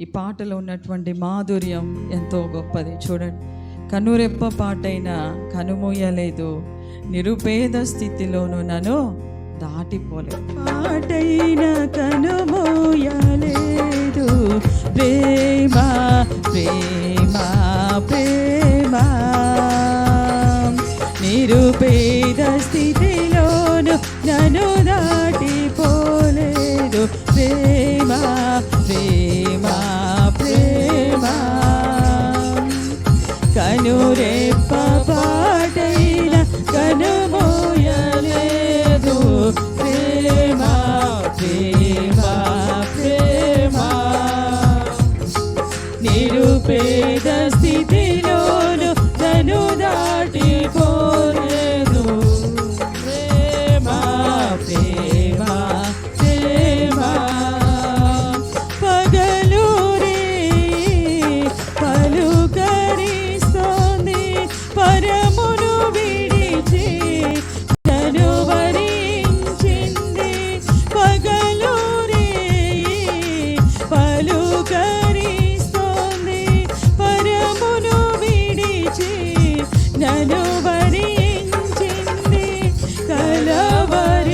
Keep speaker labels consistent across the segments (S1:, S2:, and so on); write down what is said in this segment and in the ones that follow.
S1: ఈ పాటలో ఉన్నటువంటి మాధుర్యం ఎంతో గొప్పది. చూడండి కనురెప్ప పాటైనా కనుమూయలేదు. నిరుపేద స్థితిలోనూ నన్ను దాటిపోలేదు. పాటైన కనుమూయలేదు. ప్రేమ ప్రేమ ప్రేమ. నిరుపేద స్థితిలోను నన్ను దాటిపోలేదు. ప్రేమ ప్రేమ ప్రేమ. కనురెప్ప పాటైన కనుమోయలేదు. ప్రేమ ప్రేమ ప్రేమ. నిరుపేద స్థితిలోను తను దాటిపోలేదు. ప్రేమ ప్రేమ ప్రేమ. నన్ను వరించింది కలవరిస్తోంది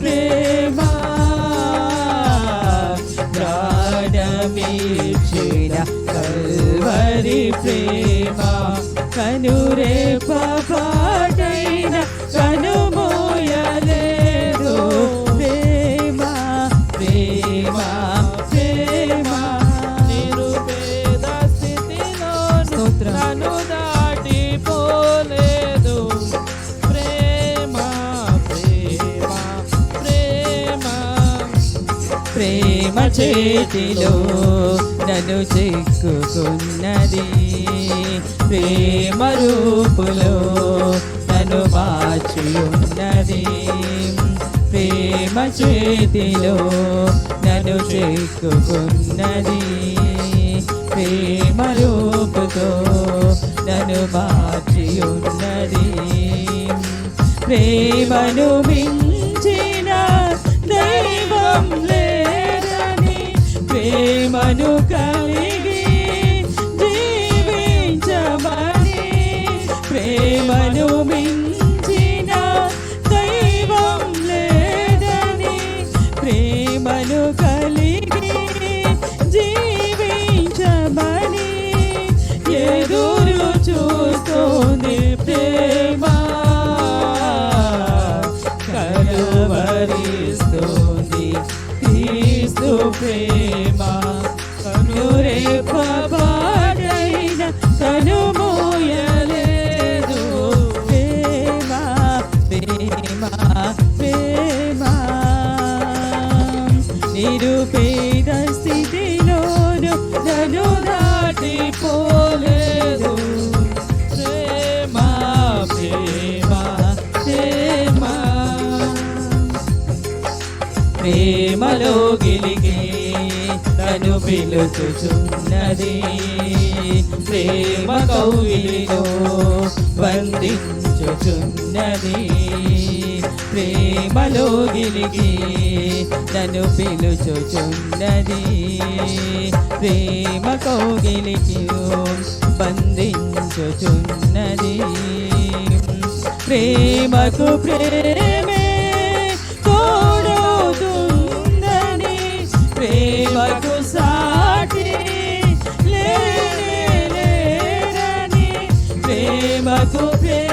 S1: ప్రేమ. ప్రాణమీర్చిన కల్వరి ప్రేమ చేతిలో నన్ను చిక్కుకున్నది ప్రేమ రూపులో నన్ను మార్చి ఉన్నది ప్రేమ చేతిలో నన్ను చిక్కుకున్నది ప్రేమ రూపుతో నన్ను మార్చి ఉన్నది ప్రేమను మించిన ప్రేమను కలిగి జీవించమని ప్రేమను మించిన దైవం లేదని ప్రేమను కలిగి జీవించమని ఎదురు చూస్తుంది ప్రేమ. కలువరిస్తోంది క్రీస్తు ప్రేమ. కనురేప పాడైన కనుమోయలేదు ప్రేమ ప్రేమ ప్రేమ. ప్రేమలో గిలిగి తను పిలుచుచున్నది. ప్రేమ కౌగిలిలో బంధించుచున్నది. ప్రేమలో గిలిగి తను పిలుచుచున్నది. ప్రేమ కౌగిలికి బంధించుచున్నది. ప్రేమకు ప్రేమ ప్రేమకు ప్రేమ